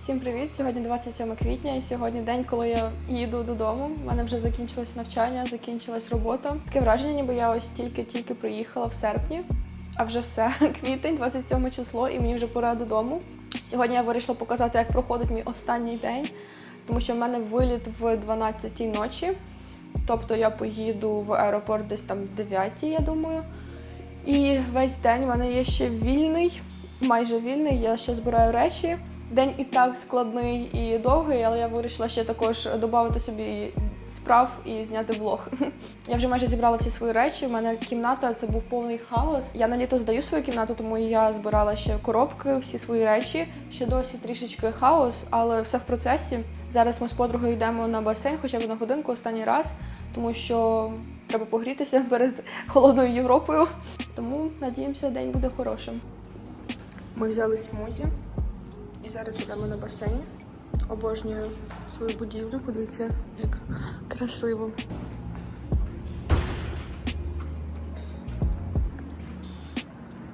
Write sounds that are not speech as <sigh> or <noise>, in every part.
Всім привіт! Сьогодні 27 квітня, і сьогодні день, коли я їду додому. У мене вже закінчилось навчання, закінчилась робота. Таке враження, ніби я ось тільки-тільки приїхала в серпні, а вже все <laughs> квітень, 27 число, і мені вже пора додому. Сьогодні я вирішила показати, як проходить мій останній день, тому що в мене виліт в 12-й ночі. Тобто я поїду в аеропорт десь там 9, я думаю. І весь день в мене є ще вільний, майже вільний. Я ще збираю речі. День і так складний і довгий, але я вирішила ще також додати собі справ і зняти влог. <laughs> Я вже майже зібрала всі свої речі. У мене кімната це був повний хаос. Я на літо здаю свою кімнату, тому я збирала ще коробки, всі свої речі. Ще досі трішечки хаос, але все в процесі. Зараз ми з подругою йдемо на басейн, хоча б на годинку останній раз, тому що треба погрітися <laughs> перед холодною Європою. Тому надіємося, день буде хорошим. Ми взяли смузі і зараз йдемо на басейн. Обожнюю свою будівлю. Подивіться, як красиво.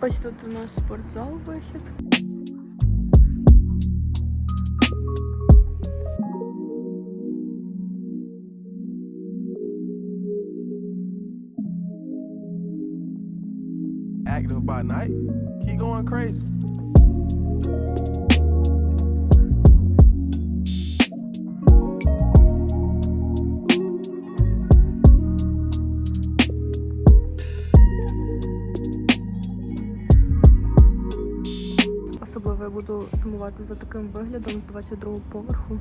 Ось тут у нас спортзал вихід. Буду сумувати за таким виглядом з 22-го поверху.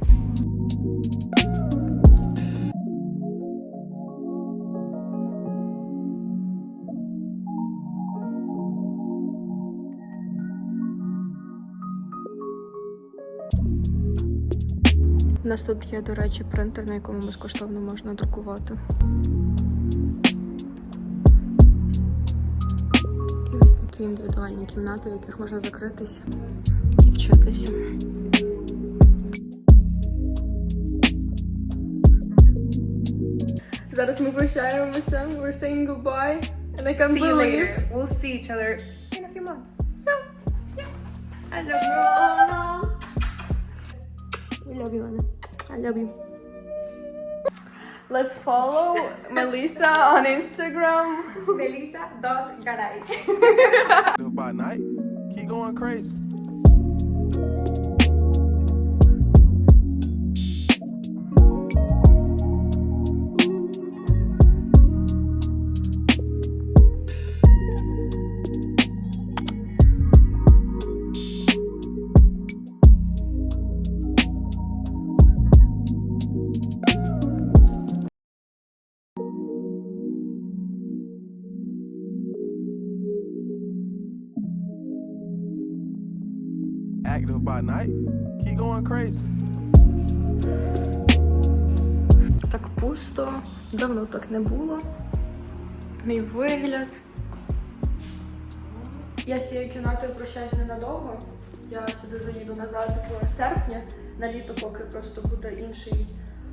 У нас тут є, до речі, принтер, на якому безкоштовно можна друкувати. Такі індивідуальні кімнати, в яких можна закритись і вчитися. Зараз ми прощаємося. We're saying goodbye. And I can't see you believe. later. We'll see each other in a few months. Yeah, yeah. I love you. Oh, no. We love you, Anna. I love you. Let's follow Melissa on Instagram. Melissa.garay. Active by night. Keep going crazy. Так пусто, давно так не було. Мій вигляд. Я з цією кімнатою прощаюсь ненадовго. Я сюди заїду назад в серпні, на літо, поки просто буде інший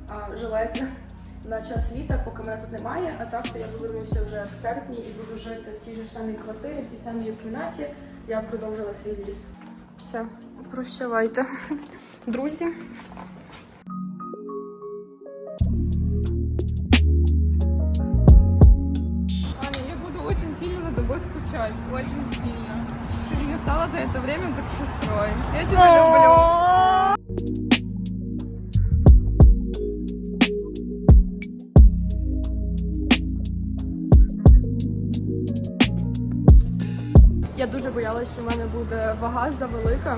а, жилець <laughs> на час літа, поки мене тут немає. А так то я повернуся вже в серпні і буду жити в тій ж самій квартирі, в тій самій кімнаті. Я продовжила свій ліс. Все, прощавайте, <laughs> друзі. Скучать, очень сильно. Ты мне стала за это время как сестрой. Я тебя люблю. Я дуже боялася, що в мене буде вага завелика,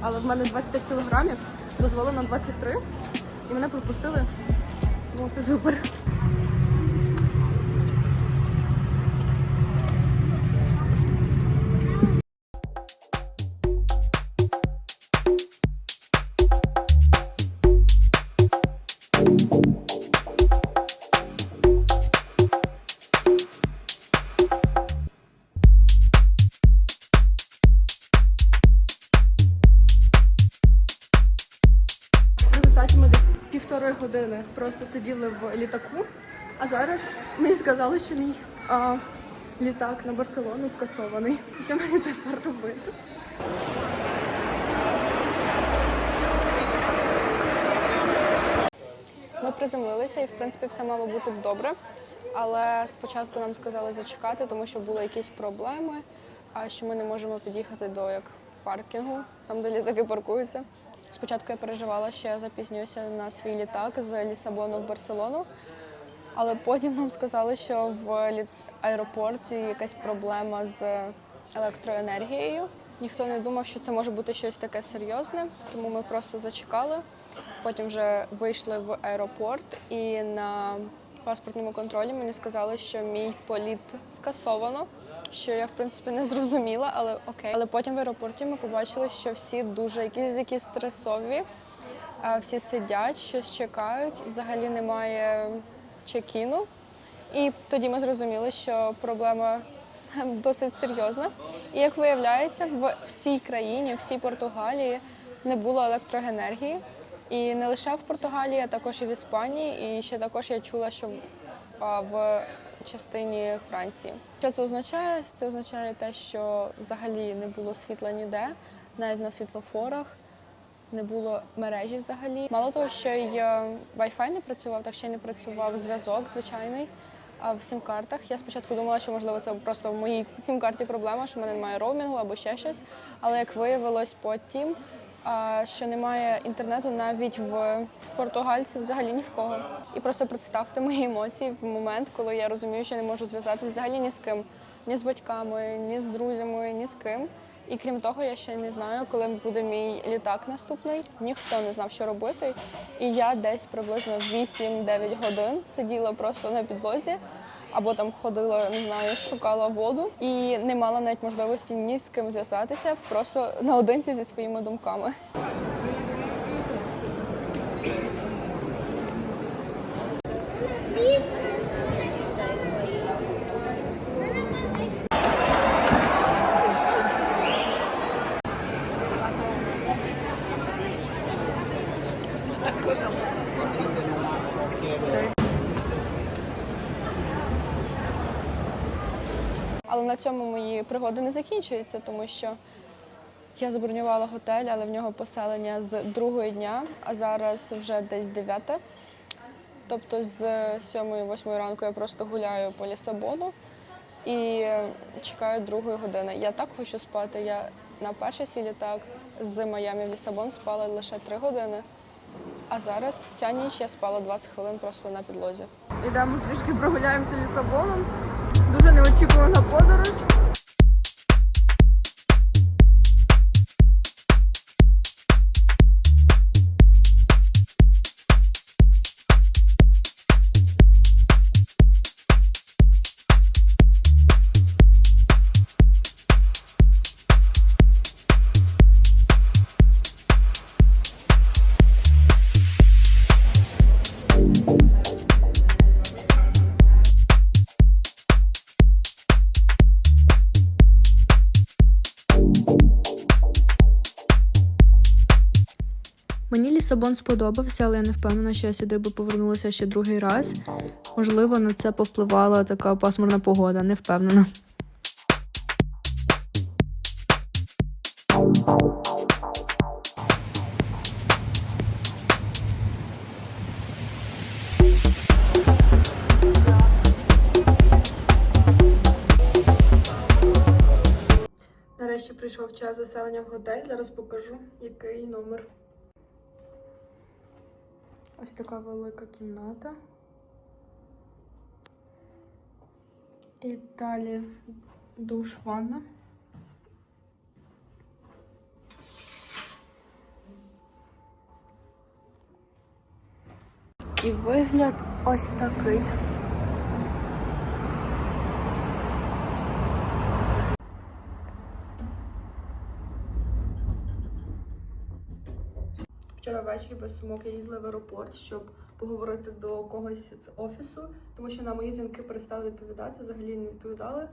але в мене 25 кілограмів, дозволено 23, і мене пропустили. Тому все супер. результаті ми десь півтори години просто сиділи в літаку. А зараз мені сказали, що мій а, літак на Барселону скасований. Що мені тепер робити? Ми приземлилися і в принципі все мало бути добре. Але спочатку нам сказали зачекати, тому що були якісь проблеми, а що ми не можемо під'їхати до як паркінгу, там де літаки паркуються. Спочатку я переживала, що я запізнюся на свій літак з Лісабону в Барселону, але потім нам сказали, що в аеропорті якась проблема з електроенергією. Ніхто не думав, що це може бути щось таке серйозне, тому ми просто зачекали. Потім вже вийшли в аеропорт, і на паспортному контролі мені сказали, що мій політ скасовано, що я в принципі не зрозуміла, але окей. Але потім в аеропорті ми побачили, що всі дуже якісь такі стресові, всі сидять, щось чекають. Взагалі немає чекіну. І тоді ми зрозуміли, що проблема <laughs> досить серйозна. І як виявляється, в всій країні, всій Португалії не було електроенергії. І не лише в Португалії, а також і в Іспанії. І ще також я чула, що в частині Франції. Що це означає? Це означає те, що взагалі не було світла ніде, навіть на світлофорах. Не було мережі взагалі. Мало того, що й е, Wi-Fi не працював, так ще й не працював зв'язок звичайний. А в сім-картах я спочатку думала, що можливо це просто в моїй сім-карті проблема, що в мене немає роумінгу або ще щось. Але як виявилось потім, а, що немає інтернету навіть в португальців взагалі ні в кого. І просто представте мої емоції в момент, коли я розумію, що не можу зв'язатися взагалі ні з ким, ні з батьками, ні з друзями, ні з ким. І крім того, я ще не знаю, коли буде мій літак наступний. Ніхто не знав, що робити. І я десь приблизно 8-9 годин сиділа просто на підлозі, або там ходила, не знаю, шукала воду і не мала навіть можливості ні з ким зв'язатися, просто наодинці зі своїми думками. Але на цьому мої пригоди не закінчуються, тому що я забронювала готель, але в нього поселення з другого дня, а зараз вже десь дев'яте. Тобто з 7-8 ранку я просто гуляю по Лісабону і чекаю другої години. Я так хочу спати. Я на перший свій літак з Майами в Лісабон спала лише 3 години. А зараз ця ніч я спала 20 хвилин просто на підлозі. Ідемо трішки прогуляємося Лісабоном. Дуже неочікувана подорож. Мені Лісабон сподобався, але я не впевнена, що я сюди би повернулася ще другий раз. Можливо, на це повпливала така пасмурна погода, не впевнена. Нарешті прийшов час заселення в готель. Зараз покажу, який номер. Ось така велика кімната. І далі душ, ванна. І вигляд ось такий. Ввечері без сумок я їздила в аеропорт, щоб поговорити до когось з офісу, тому що на мої дзвінки перестали відповідати, взагалі не відповідали.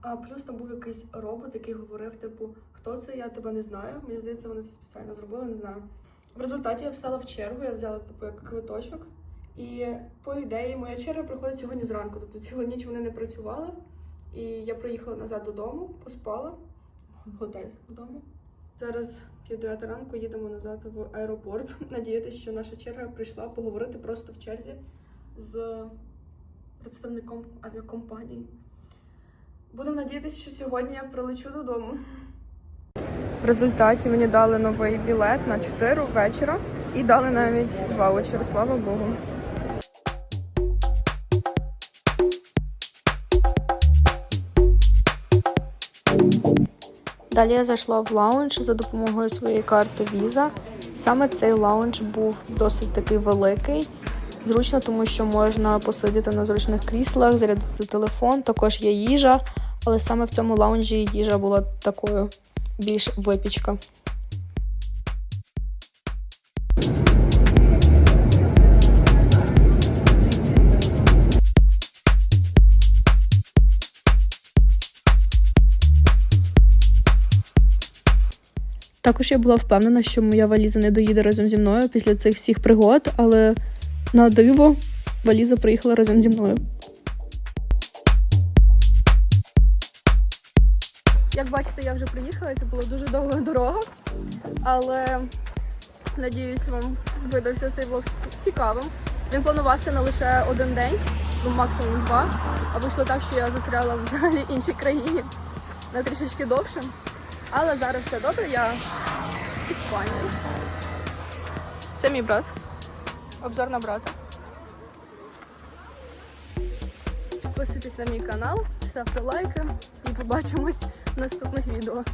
А плюс там був якийсь робот, який говорив: типу, хто це? Я тебе не знаю. Мені здається, вони це спеціально зробили, не знаю. В результаті я встала в чергу, я взяла типу як квиточок. І по ідеї моя черга приходить сьогодні зранку. Тобто цілу ніч вони не працювали. І я приїхала назад додому, поспала готель додому. Зараз Пів дев'ята ранку їдемо назад в аеропорт. <laughs> Надіятися, що наша черга прийшла поговорити просто в черзі з представником авіакомпанії. Будемо надіятися, що сьогодні я прилечу додому. В результаті мені дали новий білет на 4 вечора і дали навіть ваучер, слава Богу. Далі я зайшла в лаунж за допомогою своєї карти Visa. Саме цей лаунж був досить такий великий. Зручно, тому що можна посидіти на зручних кріслах, зарядити телефон, також є їжа, але саме в цьому лаунжі їжа була такою більш випічка. Також я була впевнена, що моя валіза не доїде разом зі мною після цих всіх пригод, але на диво валіза приїхала разом зі мною. Як бачите, я вже приїхала, це була дуже довга дорога, але надіюсь, вам видався цей влог цікавим. Він планувався на лише один день, ну максимум два. А вийшло так, що я застряла в взагалі іншій країні на трішечки довше. Але зараз все добре, я в. Це мій брат. Обзор на брата. Підписуйтесь на мій канал, ставте лайки і побачимось в наступних відео.